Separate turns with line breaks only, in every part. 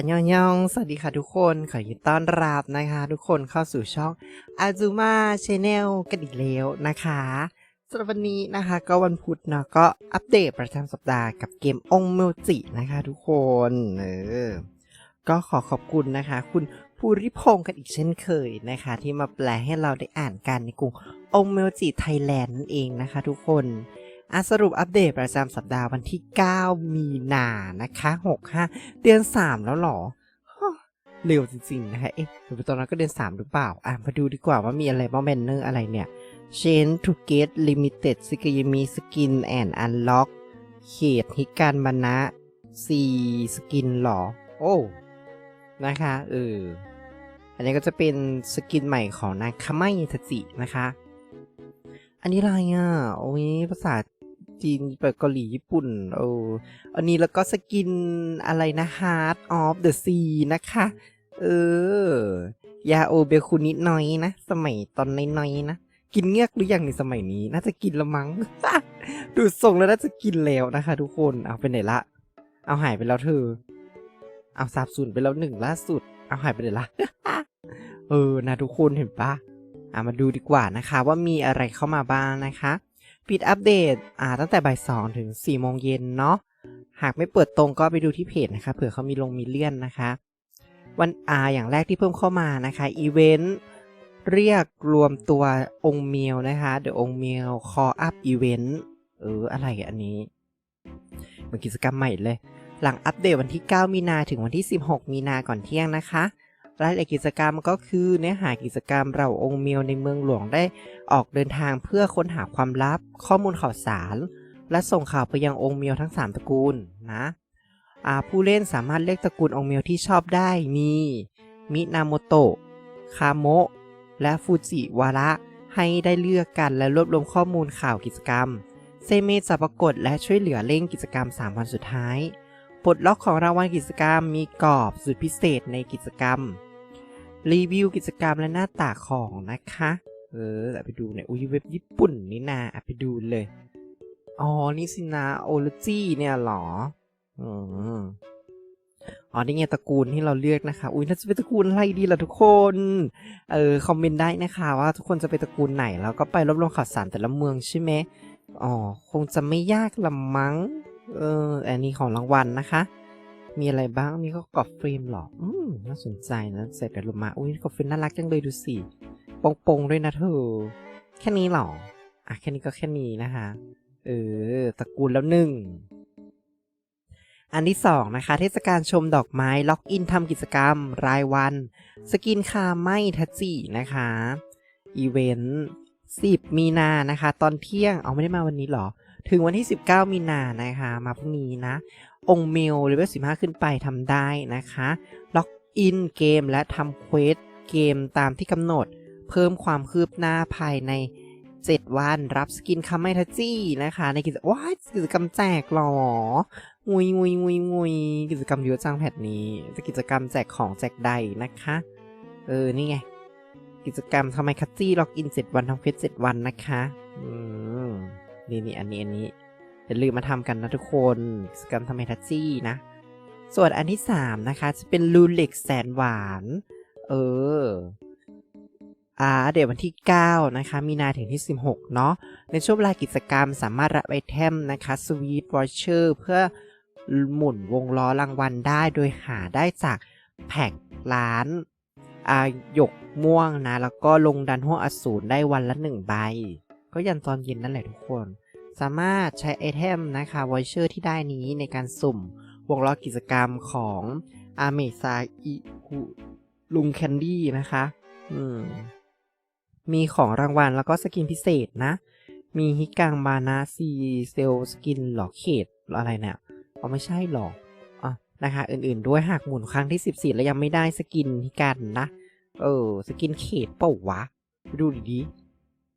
อันยองยองสวัสดีค่ะทุกคนขอยินต้อนรับนะคะ ทุกคนเข้าสู่ช่องอาจูมาชแนลกันอีกแล้วนะคะสำหรับวันนี้นะคะก็วันพุธเนาะก็อัปเดตประจำสัปดาห์กับเกมองเมลจินะคะ ทุกคนเออก็ขอขอบคุณนะคะ คุณภูริพงศ์กันอีกเช่นเคยนะคะ ที่มาแปลให้เราได้อ่านกันในกลุ่มองเมลจิไทยแลนด์นั่นเองนะคะ ทุกคน อะสรุปอัปเดตประจำสัปดาห์วันที่ 9 มีนานะคะ 65 เดือน 3 แล้วหรอ เร็วจริง ๆ นะคะ เอ๊ะหรือตอนนั้นก็เดือน 3 หรือเปล่า อะ มาดูดีกว่าว่ามีอะไรบ้างแบนเนอร์อะไรเนี่ย Change to get limited สกิยมีสกิน and unlock เขตฮิการบรณะซีสกินหรอ โอ้ นะคะเอออันนี้ก็จะเป็นสกินใหม่ของนางคาไมทจินะคะ อันนี้อะไรอะ โอ้ยภาษา จีนแบบเกาหลีญี่ปุ่นโอ้อันนี้แล้วก็สกินอะไรนะ Heart of the Sea นะคะ เออยาโอเบคุนิดน้อยนะ สมัยตอนน้อยๆนะ กินเงือกหรืออยังในสมัยนี้ น่าจะกินละมั้ง ดูทรงแล้วน่าจะกินแล้วนะคะ ทุกคนเอาไปไหนละ เอาหายไปแล้วเธอ เอาสาบสูญไปแล้วหนึ่งล่าสุด เอาหายไปไหนละเออนะทุกคนเห็นปะอะมาดูดีกว่านะคะ ว่ามีอะไรเข้ามาบ้างนะคะ ปิดอัปเดตอ่าตั้งแต่บ่ายสองถึง4ี่โมงเย็นเนาะหากไม่เปิดตรงก็ไปดูที่เพจนะคะเผื่อเขามีลงมีเลื่อนนะคะ วันอาอย่างแรกที่เพิ่มเข้ามานะคะอีเวนต์เรียกรวมตัวองค์เมียวนะคะ The องค์เมียว Call Up Event เอออะไรอันนี้เป็นกิจกรรมใหม่เลย หลังอัปเดตวันที่ 9 มีนาถึงวันที่ 16 มีนาก่อนเที่ยงนะคะ รายละเอียดกิจกรรมก็คือเนื้อหากิจกรรมเราองค์เมียวในเมืองหลวงได้ออกเดินทางเพื่อค้นหาความลับ ข้อมูลข่าวสาร และส่งข่าวไปยังองค์เมียวทั้ง 3 ตระกูลนะผู้เล่นสามารถเลือกตระกูลองค์เมียวที่ชอบได้มีมินาโมโตะคาโมะและฟูจิวาระให้ได้เลือกกันและรวบรวมข้อมูลข่าวกิจกรรม เซเมจะปรากฏและช่วยเหลือเร่งกิจกรรม 3 วันสุดท้ายปลดล็อกของรางวัลกิจกรรมมีกรอบสุดพิเศษในกิจกรรม รีวิวกิจกรรมและหน้าตาของนะคะ เออไปดูเนี่ยอุ้ยเว็บญี่ปุ่นนี่นาไปดูเลย อ๋อ นี่สินะโอลจีเนี่ยหรออืมอ๋อนี่ไงตระกูลที่เราเลือกนะคะ อุ้ยน่าจะเป็นตระกูลอะไรดีล่ะทุกคน เออคอมเมนต์ได้นะคะว่าทุกคนจะเป็นตระกูลไหน แล้วก็ไปรวบรวมข่าวสารแต่ละเมืองใช่ไหมอ๋อ คงจะไม่ยากละมั้ง เออ อันนี้ของรางวัลนะคะ มีอะไรบ้างมีก็กรอบเฟรมหรอ อืมน่าสนใจนะใส่แต่ลงมา อุ้ยกรอบเฟรมน่ารักจังเลยดูสิปงๆด้วยนะเธอ แค่นี้หรอ อะแค่นี้ก็แค่นี้นะคะเออตระกูลแล้วหนึ่ง อันที่สองนะคะ เทศกาลชมดอกไม้ ล็อกอินทำกิจกรรม รายวัน สกินคาไม่ทัจจินะคะ อีเวนต์ 10 มีนานะคะ ตอนเที่ยงเอาไม่ได้มาวันนี้หรอ ถึงวันที่ 19 มีนานะคะ มาพรุ่งนี้นะ องเมลเลเวล15 ขึ้นไปทำได้นะคะ ล็อกอินเกมและทำเควสเกมตามที่กำหนด เพิ่มความคืบหน้าภายใน 7 วัน รับสกินคาไมทัจี้นะคะ ในกิจว้ากิจกรรมแจกหรองุยงุยงุยงุยกิจกรรมเยอะจังแพทนี้จะกิจกรรมแจกของแจกใดนะคะ เออ นี่ไง กิจกรรมทำไมคัตจี้ล็อกอิน7วันทำเควส7วันนะคะ อืม นี่นี่อันนี้อันนี้อย่าลืมมาทำกันนะทุกคนกิจกรรมทำไมทัชจี้นะ ส่วนอันที่3นะคะ จะเป็นลูเล็กแสนหวาน เอออ่าเดี๋ยววันที่ 9 นะคะ มีนาถึงที่ 16 เนาะในช่วงเวลากิจกรรมสามารถรับไอเทมนะคะสวีทวอชเชอร์เพื่อหมุนวงล้อรางวัลได้โดยหาได้จากแพ็กร้าน อาหยกม่วงนะ แล้วก็ลงดันหัวอสูรได้วันละ 1 ใบ ก็ยันตอนเย็นนั่นแหละทุกคน สามารถใช้ไอเทมนะคะวอชเชอร์ที่ได้นี้ในการสุ่มวงล้อกิจกรรมของอาเมซาอิคุลุงแคนดี้นะคะ อืม มีของรางวัลแล้วก็สกินพิเศษนะ มีฮิกังบานาซีเซลสกินหลอกเขตอะไรเนี่ยเอาไม่ใช่หรอก นะคะอื่นๆด้วยหากหมุนครั้งที่ 14 แล้วยังไม่ได้สกินฮิกันนะ เออ สกินเขตเป่าวะ ดูดี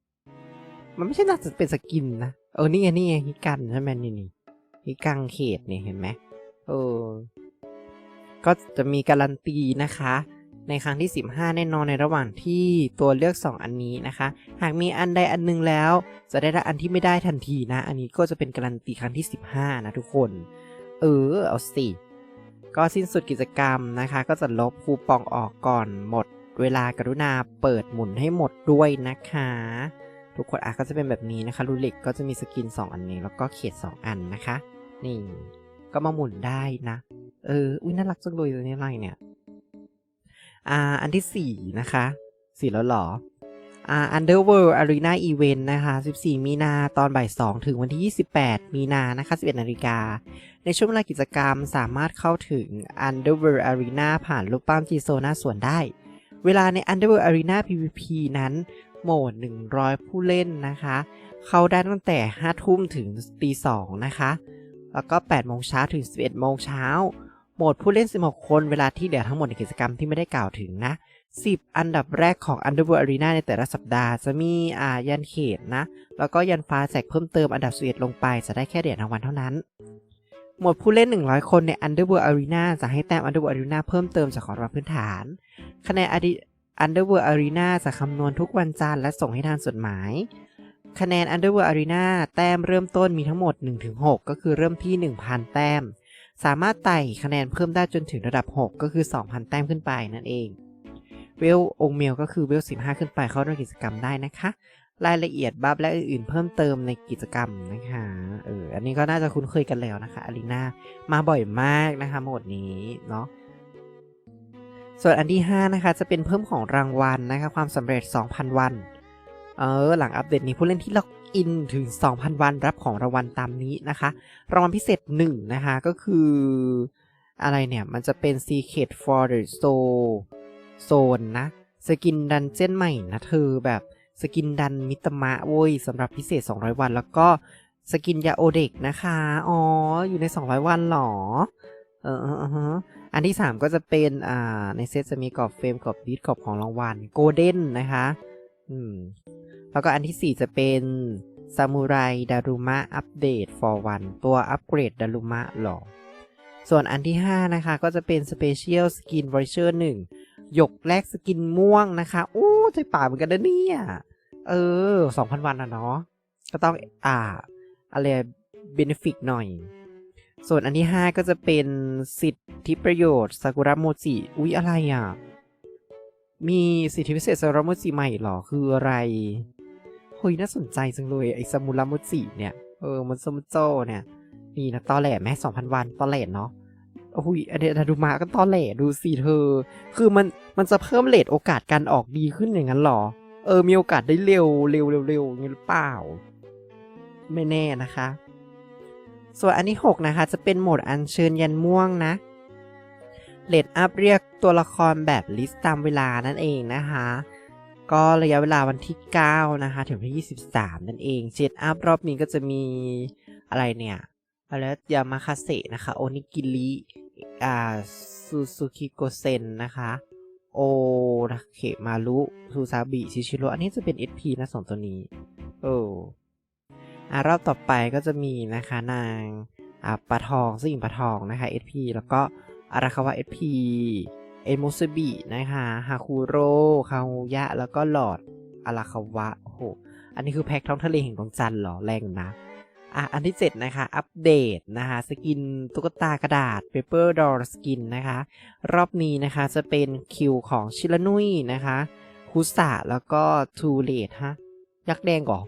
ๆมันไม่ใช่น่าจะเป็นสกินนะ เออ นี่ไงนี่ไงฮิกันใช่ไหมนี่นี่ฮิกังเขตเนี่ยเห็นไหมเออ ก็จะมีการันตีนะคะในครั้งที่ 15 แน่นอนในระหว่างที่ตัวเลือก 2 อันนี้นะคะ หากมีอันใดอันหนึงแล้ว จะได้รับอันที่ไม่ได้ทันทีนะ อันนี้ก็จะเป็นการันตีครั้งที่ 15 นะทุกคน เออ เอาสิ ก็สิ้นสุดกิจกรรมนะคะ ก็จะลบคูปองออกก่อนหมด เวลากรุณาเปิดหมุนให้หมดด้วยนะคะ ทุกคนอะก็จะเป็นแบบนี้นะคะรูเล็กก็จะมีสกิน 2 อันนี้แล้วก็เขต 2 อันนะคะ นี่ ก็มาหมุนได้นะ เออ อุ้ยน่ารักจังเลยตัวนี้อะไรเนี่ย อ่า อันที่ 4 นะคะ สี่แล้วหรอ Underworld Arena Event นะคะ 14 มีนาตอนบ่าย 2 ถึงวันที่ 28 มีนานะคะ 11 นาฬิกา ในช่วงเวลากิจกรรมสามารถเข้าถึง Underworld Arena ผ่านรูปปั้มจีโซน้าส่วนได้ เวลาใน Underworld Arena PVP นั้นโหมด 100 ผู้เล่นนะคะ เข้าได้ตั้งแต่ 5 ทุ่มถึงตี 2 นะคะ แล้วก็ 8 โมงเช้าถึง 11 โมงเช้า โหมดผู้เล่น 16 คน เวลาที่เหลือทั้งหมดในกิจกรรมที่ไม่ได้กล่าวถึงนะ 10 อันดับแรกของ Underworld Arena ในแต่ละสัปดาห์จะมีอ่ายันเขตนะ แล้วก็ยันฟ้าแจกเพิ่มเติมอันดับส11ลงไปจะได้แค่เหรียญรางวัลเท่านั้น หมวดผู้เล่น 100 คนใน Underworld Arena จะให้แต้ม Underworld Arena เพิ่มเติมจากของรางวัลพื้นฐาน คะแนน Adi- Underworld Arena จะคำนวณทุกวันจันทร์และส่งให้ทางจดหมาย คะแนน Underworld Arena แต้มเริ่มต้นมีทั้งหมด 1-6 ก็คือเริ่มที่ 1,000 แต้ม สามารถไต่คะแนนเพิ่มได้จนถึงระดับ 6 ก็คือ 2,000 แต้มขึ้นไปนั่นเอง เวลองเมลก็คือเวล15 ขึ้นไปเข้าร่วมกิจกรรมได้นะคะ รายละเอียดบัฟและอื่นๆ เพิ่มเติมในกิจกรรมนะคะเอออันนี้ก็น่าจะคุ้นเคยกันแล้วนะคะอารีนามาบ่อยมากนะคะโหมดนี้เนาะส่วนอันที่ 5 นะคะ จะเป็นเพิ่มของรางวัลนะคะ ความสำเร็จ 2,000 วัน เออ หลังอัปเดตนี้ผู้เล่นที่ล็อกอินถึง 2,000 วันรับของรางวัลตามนี้นะคะ รางวัลพิเศษ 1 นะคะ ก็คือ อะไรเนี่ย มันจะเป็น Secret for the Soul Zone นะ สกินดันเจ้นใหม่นะเธอแบบสกินดันมิตมะเว้ยสำหรับพิเศษ 200 วัน แล้วก็สกินยาโอเด็กนะคะ อ๋อ อยู่ใน 200 วันหรอ เอออันที่ 3 ก็จะเป็น อ่า ในเซตจะมีกรอบเฟรมกรอบดิสกรอบของรางวัลโกลเด้นนะคะ อืม แล้วก็อันที่ 4 จะเป็นซามูไรดารุมะอัปเดต for one ตัวอัปเกรดดารุมะหรอ ส่วนอันที่ 5 นะคะ ก็จะเป็น Special Skin Voucher 1 หยกแรกสกินม่วงนะคะโอ้ใจป่าเหมือนกันนะเนี่ย เออ2,000วันอะเนาะก็ต้องอ่าอะไรเบนฟิกหน่อย ส่วนอันที่ 5 ก็จะเป็นสิทธิประโยชน์ซากุระโมจิ อุ๊ย อะไรอะ มีสิทธิพิเศษซากุระโมจิใหม่เหรอ คืออะไรเฮ้ยน่าสนใจจังเลย ไอ้ซามุระโมจิเนี่ย เออ มันซามุโจเนี่ย นี่นะตอแหลแม่2,000วันตอแหลเนาะ โอ้ยอันเดนาดูมาก็ตอนแหลดูสิเธอ คือมันมันจะเพิ่มเลทโอกาสการออกดีขึ้นอย่างนั้นหรอ เออ มีโอกาสได้เร็วเร็วเร็วเร็วอย่างนี้หรือเปล่า ไม่แน่นะคะ ส่วนอันที่ 6 นะคะ จะเป็นโหมดอัญเชิญยันม่วงนะเลดอัพเรียกตัวละครแบบลิสต์ตามเวลานั่นเองนะคะ ก็ระยะเวลาวันที่ 9 นะคะ ถึงวันที่ 23 นั่นเองเจ็ดอัพรอบนี้ก็จะมีอะไรเนี่ย อะไรยามาคาเซนะคะ โอนิกิริอ่าซูซูกิโกเซนนะคะโอราเคมารุซูซาบิชิชิโร่อันนี้จะเป็น SP นะสองตัวนี้โอ้อ่ารอบต่อไปก็จะมีนะคะนางอ่าปลาทองซึ่งปลาทองนะคะ SP แล้วก็อาราคาวะ SP เอโมซบินะคะฮาคุโร่คาฮูยะ แล้วก็หลอดอาราคาวะโอ้โหอันนี้คือแพ็คท้องทะเลแห่งดวงจันทร์เหรอแรงนะ อะอันที่ 7 นะคะ อัปเดตนะคะสกินตุ๊กตากระดาษ Paper Doll Skin นะคะ รอบนี้นะคะจะเป็นคิวของชิลนุยนะคะคุสะแล้วก็ทูเลตฮะ ยักษ์แดงก่อ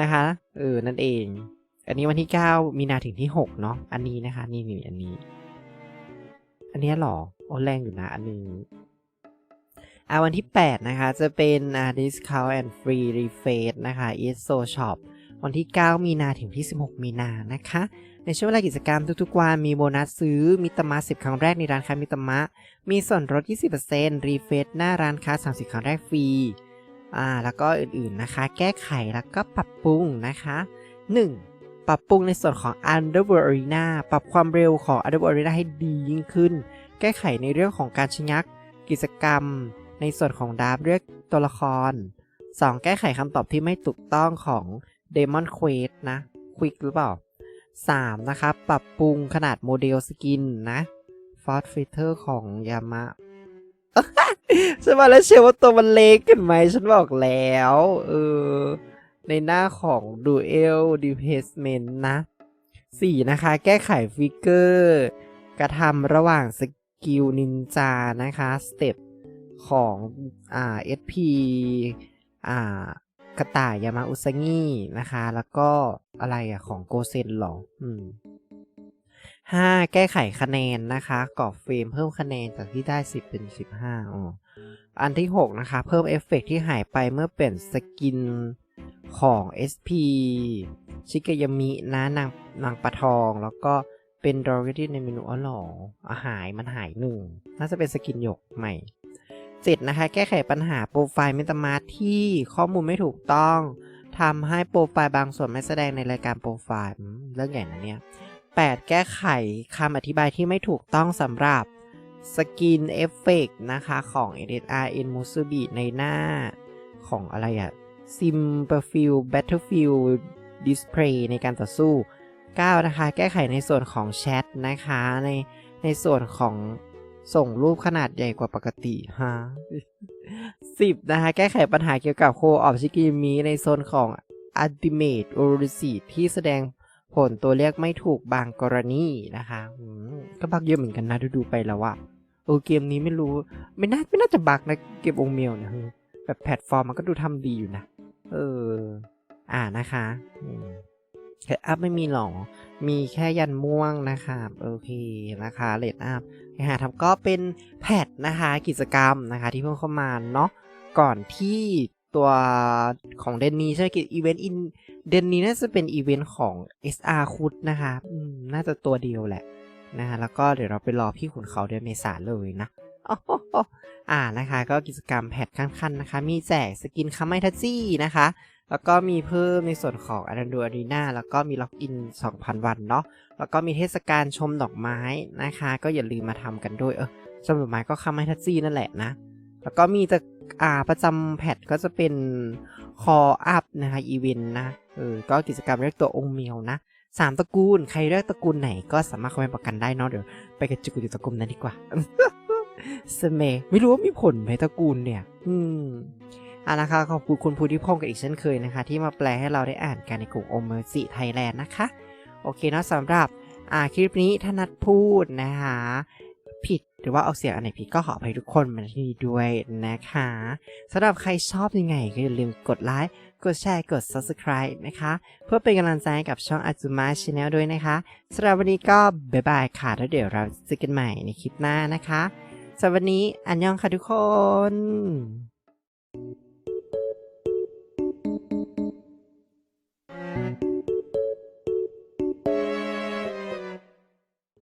นะคะ เออ นั่นเอง อันนี้วันที่ 9 มีนาถึงที่ 6 เนาะอันนี้นะคะ นี่นี่อันนี้ อันเนี้ยหรอโอ้แรงอยู่นะ อันนี้อ่าวันที่ 8 นะคะ จะเป็นอ่า discount and free refresh นะคะ ESO shop วันที่ 9 มีนาถึงที่ 16 มีนานะคะ ในช่วงเวลากิจกรรมทุกๆวันมีโบนัสซื้อมิตรมา10 ครั้งแรกในร้านค้ามิตรมะ มีส่วนลด 20%รีเฟซหน้าร้านค้า 30 ครั้งแรกฟรีอ่าแล้วก็อื่นๆนะคะ แก้ไขแล้วก็ปรับปรุงนะคะ 1. ปรับปรุงในส่วนของ Underworld Arena ปรับความเร็วของ Underworld Arena ให้ดียิ่งขึ้น แก้ไขในเรื่องของการชะงัก กิจกรรม ในส่วนของดาร์ฟเรียกตัวละคร 2. แก้ไขคำตอบที่ไม่ถูกต้องของ Demon Quest นะ Quick หรือเปล่า 3. นะคะปรับปรุงขนาดโมเดลสกินนะ f o r t f i t e r ของยามะฉันมาแล้วเชื่อว่าตัวมันเล็กขึ้นไหม ฉันบอกแล้ว เออ ในหน้าของ Duel Deplacement นะ 4. นะคะ แก้ไขฟิกเกอร์ กระทำระหว่างสกิลนินจานะคะ สเต็ปของ อ่า SP อ่า กระต่ายยามาอุซางินะคะ แล้วก็อะไรอะของโกเซนหรออืมห้าแก้ไขคะแนนนะคะ กรอบเฟรมเพิ่มคะแนนจากที่ได้ 10 เป็น 15อ๋ออันที่ 6 นะคะ เพิ่มเอฟเฟกต์ที่หายไปเมื่อเปลี่ยนสกินของ SP ชิกยามินะนางนางปลาทอง แล้วก็เป็นดอร์กที่ในเมนูอ๋อหรออาหายมันหายหนึ่ง น่าจะเป็นสกินหยกใหม่ เจ็ดนะคะ แก้ไขปัญหาโปรไฟล์เมตามาที่ข้อมูลไม่ถูกต้องทำให้โปรไฟล์บางส่วนไม่แสดงในรายการโปรไฟล์เรื่องใหญ่นะเนี่ย 8 แก้ไขคำอธิบายที่ไม่ถูกต้องสำหรับสกินเอฟเฟกนะคะของ SSR N m u s u b i ในหน้าของอะไรอะ Sim p e r f i e l Battlefield Display ในการต่อสู้ 9 นะคะ แก้ไขในส่วนของแชทนะคะ ในในส่วนของ ส่งรูปขนาดใหญ่กว่าปกติฮะ10นะคะ แก้ไขปัญหาเกี่ยวกับโคออฟชิกิมิในโซนของ Ultimate o r i c i ที่แสดงผลตัวเรียกไม่ถูกบางกรณีนะคะก็บักเยอะเหมือนกันนะดูๆไปแล้วอะเออเกมนี้ไม่รู้ไม่น่าไม่น่าจะบักนะเกมองเมลนี่ยเออแบบแพลตฟอร์มมันก็ดูทำดีอยู่นะ เออ อ่านะคะ อืมแค่อัพไม่มีหรอ มีแค่ยันม่วงนะคะโอเคนะคะเลดอัพหาทำก็เป็นแพทนะคะกิจกรรมนะคะที่เพิ่งเข้ามาเนาะ ก่อนที่ตัวของเดนนีใช่ไหมกิจอีเวนต์อินเดนนี้น่าจะเป็นอีเวนต์ของ SR คุดนะคะน่าจะตัวเดียวแหละนะคะแล้วก็เดี๋ยวเราไปรอพี่ขุนเขาเดือนเมษาเลยนะโอ้โหอ่านะคะ ก็กิจกรรมแพทขั้นๆนะคะ มีแจกสกินคาไมทัจี้นะคะ แล้วก็มีเพิ่มในส่วนของอันดูอารีนาแล้วก็มีล็อกอิน 2,000 วันเนาะ แล้วก็มีเทศกาลชมดอกไม้นะคะ ก็อย่าลืมมาทำกันด้วย เออชมดอกไม้ก็คาไมทัจี้นั่นแหละนะ แล้วก็มีจะอ่าประจำแพทก็จะเป็นคออัพนะคะอีเวนต์นะ เออ ก็กิจกรรมเรียกตัวองค์เมียวนะสามตระกูล ใครเรียกตระกูลไหนก็สามารถคอมเมนต์ประกันได้เนาะเดี๋ยวไปกระจุกอยู่ตระกูลนั้นดีกว่าสเมไม่รู้ว่ามีผลไหมตระกูลเนี่ย อืม อะนะคะขอบคุณคุณภูธิพงศ์กันอีกเช่นเคยนะคะ ที่มาแปลให้เราได้อ่านกันในกลุ่มโอเมอร์จิไทยแลนด์นะคะ โอเคนะสำหรับอ่าคลิปนี้ถ้านัดพูดนะคะผิดหรือว่าออกเสียงอันไหนผิดก็ขออภัยทุกคนมาที่นี่ด้วยนะคะสำหรับใครชอบยังไงก็อย่าลืมกดไลค์กดแชร์กด subscribe นะคะ เพื่อเป็นกำลังใจให้กับช่อง Azuma Channel ด้วยนะคะสำหรับวันนี้ก็บ๊ายบายค่ะ แล้วเดี๋ยวเราเจอกันใหม่ในคลิปหน้านะคะสำหรับวันนี้อันยองค่ะทุกคน